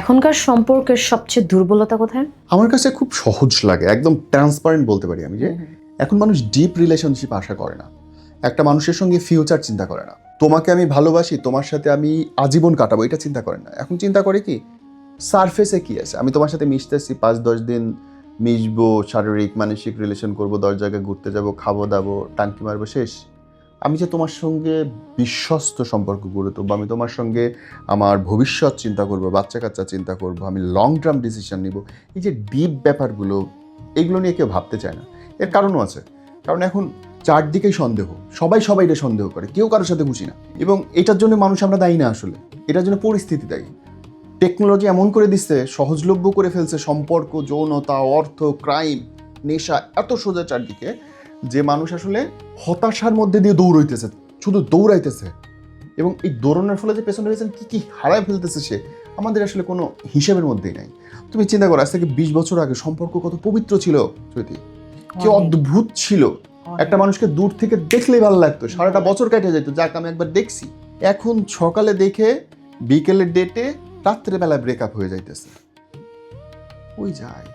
এখনকার সম্পর্কের সবচেয়ে দুর্বলতা কোথায়? আমার কাছে খুব সহজ লাগে একদম ট্রান্সপারেন্ট বলতে পারি আমি যে এখন মানুষ ডিপ রিলেশনশিপ আশা করে না। একটা মানুষের সঙ্গে ফিউচার চিন্তা করে না। তোমাকে আমি ভালোবাসি তোমার সাথে আমি আজীবন কাটাবো এটা চিন্তা করে না। এখন চিন্তা করে কি সারফেসে কি আছে? আমি তোমার সাথে মিশতেছি পাঁচ দশ দিন মিশবো শারীরিক মানসিক রিলেশন করব দশ জায়গায় ঘুরতে যাব খাব দাবো টাঙ্কি মারবো শেষ। আমি যে তোমার সঙ্গে বিশ্বস্ত সম্পর্ক গড়ে তুলবো, আমি তোমার সঙ্গে আমার ভবিষ্যৎ চিন্তা করব, বাচ্চা কাচ্চা চিন্তা করব, আমি লং টার্ম ডিসিশন নিব, এই যে ডিপ ব্যাপারগুলো, এগুলো নিয়ে কেউ ভাবতে চায় না। এর কারণও আছে। কারণ এখন চারদিকেই সন্দেহ, সবাই সবাইকে সন্দেহ করে, কেউ কারোর সাথে খুশি না। এবং এটার জন্য মানুষ আমরা দায়ী না আসলে, এটার জন্য পরিস্থিতি দায়ী। টেকনোলজি এমন করে দিচ্ছে, সহজলভ্য করে ফেলছে সম্পর্ক, যৌনতা, অর্থ ক্রাইম নেশা, এত সোজা চারদিকে যে মানুষ আসলে হতাশার মধ্যে দিয়ে দৌড়াইতেছে শুধু দৌড়াইতেছে। এবং এই দৌড়ানোর ফলে যে পেছনে রয়েছেন কি কি হারায় ফেলতেছে সে আমাদের আসলে কোনো হিসেবের মধ্যেই নাই। তুমি চিন্তা করো আজ থেকে বিশ বছর আগে সম্পর্ক কত পবিত্র ছিল চৈতি কি অদ্ভুত ছিল। একটা মানুষকে দূর থেকে দেখলেই ভালো লাগতো সারাটা বছর কেটে যেত যাক আমি একবার দেখছি। এখন সকালে দেখে বিকেলের ডেটে রাত্রেবেলা ব্রেকআপ হয়ে যাইতেছে। ওই যায়।